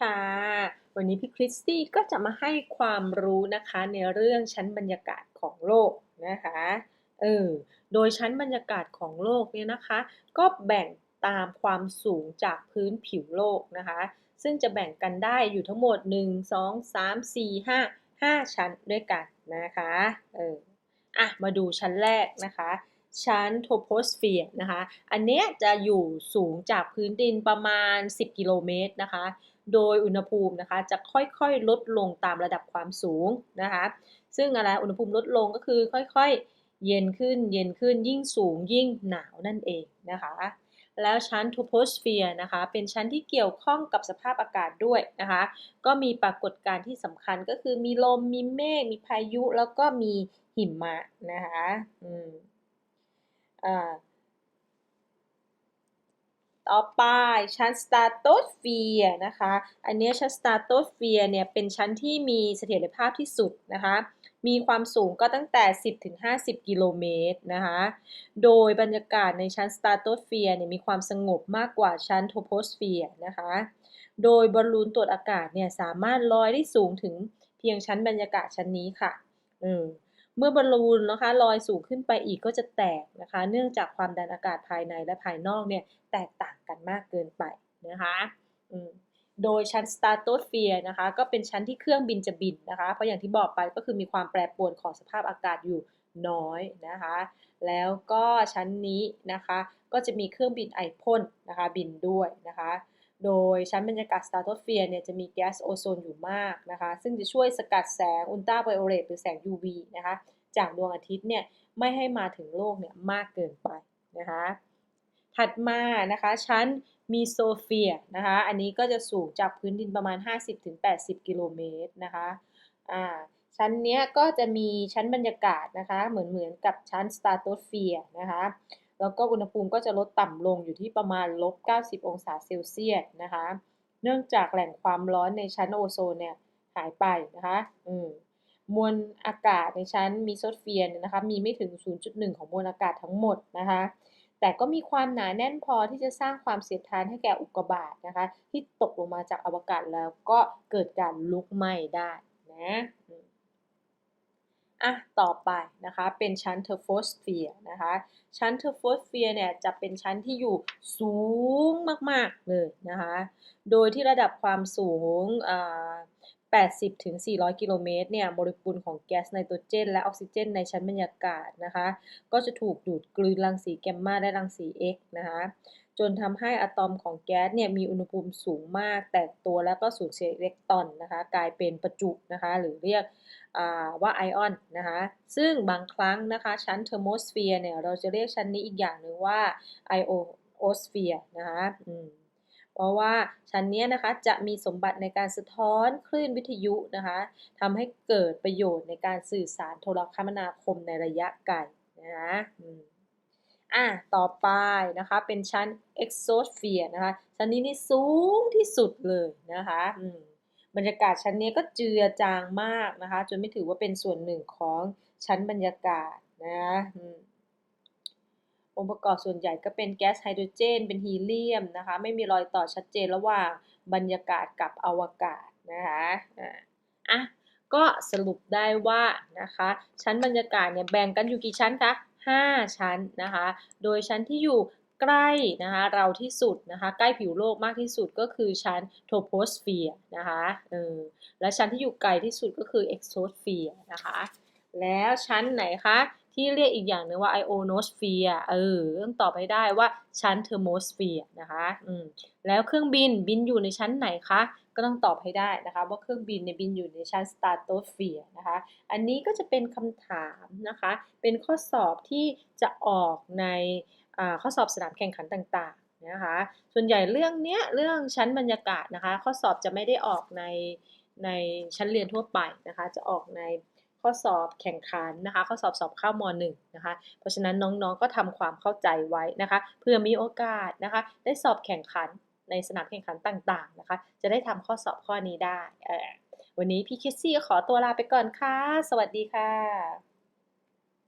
ค่ะ วันนี้พี่คริสตี้ก็จะมาให้ความรู้นะคะในเรื่องชั้นบรรยากาศของโลกนะคะ เออ โดยชั้นบรรยากาศของโลกเนี่ยนะคะ ก็แบ่งตามความสูงจากพื้นผิวโลกนะคะ ซึ่งจะแบ่งกันได้อยู่ทั้งหมด 1 2 3 4 5 5 ชั้นด้วยกันนะคะ เออ อะ มาดูชั้นแรกนะคะ ชั้นโทโพสเฟียร์นะคะ อันเนี้ยจะอยู่สูงจากพื้นดินประมาณ 10 กิโลเมตรนะคะ โดยอุณหภูมินะคะจะค่อยๆ ลดลงตามระดับความสูงนะคะ ซึ่งอะไรอุณหภูมิลดลงก็คือค่อยๆ เย็นขึ้น เย็นขึ้น ยิ่งสูงยิ่งหนาวนั่นเองนะคะ แล้วชั้นทูโพสเฟียร์นะคะ เป็นชั้นที่เกี่ยวข้องกับสภาพอากาศด้วยนะคะ ก็มีปรากฏการณ์ที่สำคัญก็คือมีลม มีเมฆ มีพายุ แล้วก็มีหิมะนะคะ อืม อ่าต่อไปชั้นสตาร์โตสเฟียร์นะคะ อันนี้ชั้นสตาร์โตสเฟียร์เนี่ยเป็นชั้นที่มีเสถียรภาพที่สุดนะคะ มีความสูงก็ตั้งแต่ 10ถึง50 กิโลเมตรนะคะ โดยบรรยากาศในชั้นสตาร์โตสเฟียร์เนี่ยมีความสงบมากกว่าชั้นโทโพสเฟียร์นะคะ โดยบอลลูนตรวจอากาศเนี่ยสามารถลอยได้สูงถึงเพียงชั้นบรรยากาศชั้นนี้ค่ะ อืม เมื่อบอลลูนนะคะลอยสูงขึ้นไปอีกก็จะแตกนะคะ เนื่องจากความดันอากาศภายในและภายนอกเนี่ยแตกต่างกันมากเกินไปนะคะโดยชั้นสตาร์โตสเฟียร์นะคะก็เป็นชั้นที่เครื่องบินจะบินนะคะ เพราะอย่างที่บอกไปก็คือมีความแปรปรวนของสภาพอากาศอยู่น้อยนะคะ แล้วก็ชั้นนี้นะคะก็จะมีเครื่องบินไอพ่นนะคะบินด้วยนะคะ โดยชั้นบรรยากาศสตาร์โตเฟียร์เนี่ยจะมีแก๊สโอโซนอยู่มากนะคะ ซึ่งจะช่วยสกัดแสงอุลตราไวโอเลตหรือแสง UV นะคะ จากดวงอาทิตย์เนี่ยไม่ให้มาถึงโลกเนี่ยมากเกินไปนะคะ ถัดมานะคะชั้นมีโซเฟียนะคะ อันนี้ก็จะสูงจากพื้นดินประมาณ 50-80 กิโลเมตรนะคะอ่าชั้นเนี้ยก็จะมีชั้นบรรยากาศนะคะ เหมือนเหมือนกับชั้นสตาร์โตเฟียร์นะคะ แล้วก็อุณหภูมิก็จะลดต่ำลงอยู่ที่ประมาณลบ 90 องศาเซลเซียสนะคะ เนื่องจากแหล่งความร้อนในชั้นโอโซนเนี่ยหายไปนะคะอืมมวลอากาศในชั้นมีโซเฟียร์นะคะมีไม่ถึง 0.1 ของมวลอากาศทั้งหมดนะคะ แต่ก็มีความหนาแน่นพอที่จะสร้างความเสียดทานให้แก่อุกกาบาตนะคะ ที่ตกลงมาจากอวกาศแล้วก็เกิดการลุกไหม้ได้นะ อะต่อไปนะคะ เป็นชั้นเทอร์โฟสเฟียร์นะคะ ชั้นเทอร์โฟสเฟียร์เนี่ยจะเป็นชั้นที่อยู่สูงมาก ๆ เลยนะคะ โดยที่ระดับความสูงอ่า80ถึง400 กิโลเมตรเนี่ยโมเลกุลของแก๊สไนโตรเจน และออกซิเจนในชั้นบรรยากาศนะคะ ก็จะถูกดูดกลืนรังสีแกมมาและรังสี X นะคะ จนทำให้อะตอมของแก๊สเนี่ยมีอุณหภูมิสูงมาก แตกตัวแล้วก็สูญเสียอิเล็กตรอนนะคะ กลายเป็นประจุนะคะ หรือเรียกว่าไอออนนะคะ ซึ่งบางครั้งนะคะ ชั้นเทอร์โมสเฟียร์เนี่ย เราจะเรียกชั้นนี้อีกอย่างหนึ่งว่าไอโอโอสเฟียร์นะคะเพราะว่าชั้นนี้นะคะจะมีสมบัติในการสะท้อนคลื่นวิทยุนะคะทำให้เกิดประโยชน์ในการสื่อสารโทรคมนาคมในระยะไกลนะคะ อะต่อไปนะคะเป็นชั้น exosphere นะคะ ชั้นนี้นี่สูงที่สุดเลยนะคะบรรยากาศชั้นนี้ก็เจือจางมากนะคะ จนไม่ถือว่าเป็นส่วนหนึ่งของชั้นบรรยากาศนะองค์ประกอบส่วนใหญ่ก็เป็นแก๊สไฮโดรเจน เป็นฮีเลียมนะคะ ไม่มีรอยต่อชัดเจนระหว่างบรรยากาศกับอวกาศนะคะอะก็สรุปได้ว่านะคะ ชั้นบรรยากาศเนี่ยแบ่งกันอยู่กี่ชั้นคะ 5 ชั้นนะคะ โดยชั้นที่อยู่ใกล้นะคะเราที่สุดนะคะใกล้ผิวโลกมากที่สุดก็คือชั้นโทโพสเฟียร์นะคะเออและชั้นที่อยู่ไกลที่สุดก็คือเอ็กโซสเฟียร์นะคะแล้วชั้นไหนคะ ที่เรียกอีกอย่างหนึ่งว่าไอโอโนสเฟียเออต้องตอบให้ได้ว่าชั้นเทอร์โมสเฟียนะคะอืมแล้วเครื่องบินบินอยู่ในชั้นไหนคะ ก็ต้องตอบให้ได้นะคะ ว่าเครื่องบินในบินอยู่ในชั้นสตาร์โตสเฟียนะคะ อันนี้ก็จะเป็นคำถามนะคะ เป็นข้อสอบที่จะออกในข้อสอบสนามแข่งขันต่างๆนะคะ ส่วนใหญ่เรื่องเนี้ยเรื่องชั้นบรรยากาศนะคะ ข้อสอบจะไม่ได้ออกในในชั้นเรียนทั่วไปนะคะ จะออกใน ข้อสอบแข่งขันนะคะ ข้อสอบสอบเข้าม .1 นะคะ เพราะฉะนั้นน้องๆก็ทำความเข้าใจไว้นะคะ เพื่อมีโอกาสนะคะ ได้สอบแข่งขันในสนามแข่งขันต่างๆนะคะ จะได้ทำข้อสอบข้อนี้ได้ วันนี้พี่คิสซี่ขอตัวลาไปก่อนค่ะ สวัสดีค่ะ